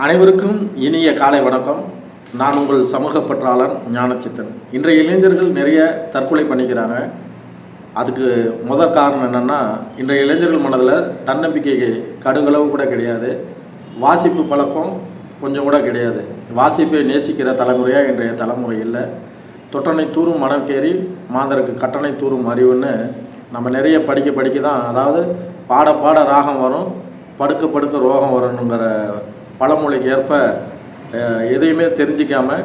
அனைவருக்கும் இனிய காலை வணக்கம். நான் உங்கள் சமூக பற்றாளர் ஞானச்சித்தன். இன்றைய இளைஞர்கள் நிறைய தற்கொலை பண்ணிக்கிறாங்க. அதுக்கு முதல் காரணம் என்னென்னா இன்றைய இளைஞர்கள் மனதில் தன்னம்பிக்கை கடுகளவு கூட கிடையாது. வாசிப்பு பழக்கம் கொஞ்சம் கூட கிடையாது. வாசிப்பை நேசிக்கிற தலைமுறையாக இன்றைய தலைமுறை இல்லை. தொட்டனை தூரும் மணற்கேறி மாந்தருக்கு கட்டணை தூரும் அறிவுன்னு நம்ம நிறைய படிக்க படிக்க தான் அதாவது பாட பாட ராகம் வரும் படுக்க படுக்க ரோகம் வரணுங்கிற பழமொழிக்கு ஏற்ப எதையுமே தெரிஞ்சிக்காமல்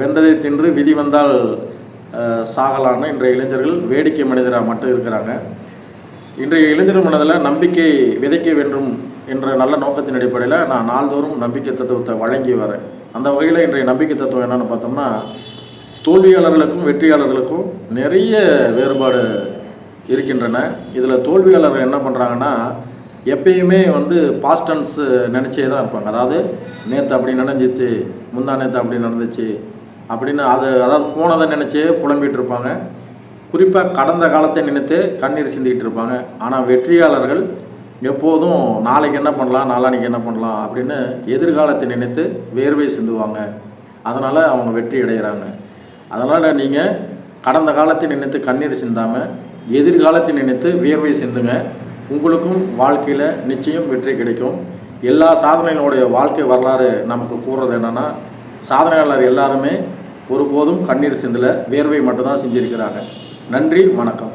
வெந்ததை தின்று விதி வந்தால் சாகலான்னு இன்றைய இளைஞர்கள் வேடிக்கை மனிதராக மட்டும் இருக்கிறாங்க. இன்றைய இளைஞர் மனதில் நம்பிக்கை விதைக்க வேண்டும் என்ற நல்ல நோக்கத்தின் அடிப்படையில் நான் நாள்தோறும் நம்பிக்கை தத்துவத்தை வழங்கி வரேன். அந்த வகையில் இன்றைய நம்பிக்கை தத்துவம் என்னென்னு பார்த்தோம்னா தோல்வியாளர்களுக்கும் வெற்றியாளர்களுக்கும் நிறைய வேறுபாடு இருக்கின்றன. இதில் தோல்வியாளர்கள் என்ன பண்ணுறாங்கன்னா எப்பயுமே வந்து பாஸ்டன்ஸ் நினச்சே தான் இருப்பாங்க. அதாவது நேற்று அப்படி நடந்துச்சு முந்தா நேற்று அப்படி நடந்துச்சு அப்படின்னு அது அதாவது போனதை நினச்சே புலம்பிகிட்டு இருப்பாங்க. குறிப்பாக கடந்த காலத்தை நினைத்து கண்ணீர் சிந்திக்கிட்டு இருப்பாங்க. ஆனால் வெற்றியாளர்கள் எப்போதும் நாளைக்கு என்ன பண்ணலாம்? நாளான்னைக்கு என்ன பண்ணலாம்? அப்படின்னு எதிர்காலத்தை நினைத்து வேர்வை சிந்துவாங்க. அதனால் அவங்க வெற்றி அடைகிறாங்க அதனால் நீங்கள் கடந்த காலத்தை நினைத்து கண்ணீர் சிந்தாமல் எதிர்காலத்தை நினைத்து வியர்வை சிந்துங்க. உங்களுக்கும் வாழ்க்கையில் நிச்சயம் வெற்றி கிடைக்கும். எல்லா சாதனைகளுடைய வாழ்க்கை வரலாறு நமக்கு கூறுறது என்னென்னா சாதனையாளர் எல்லாருமே ஒருபோதும் கண்ணீர் சிந்தல வேர்வை மட்டும்தான் செஞ்சுருக்கிறாங்க. நன்றி வணக்கம்.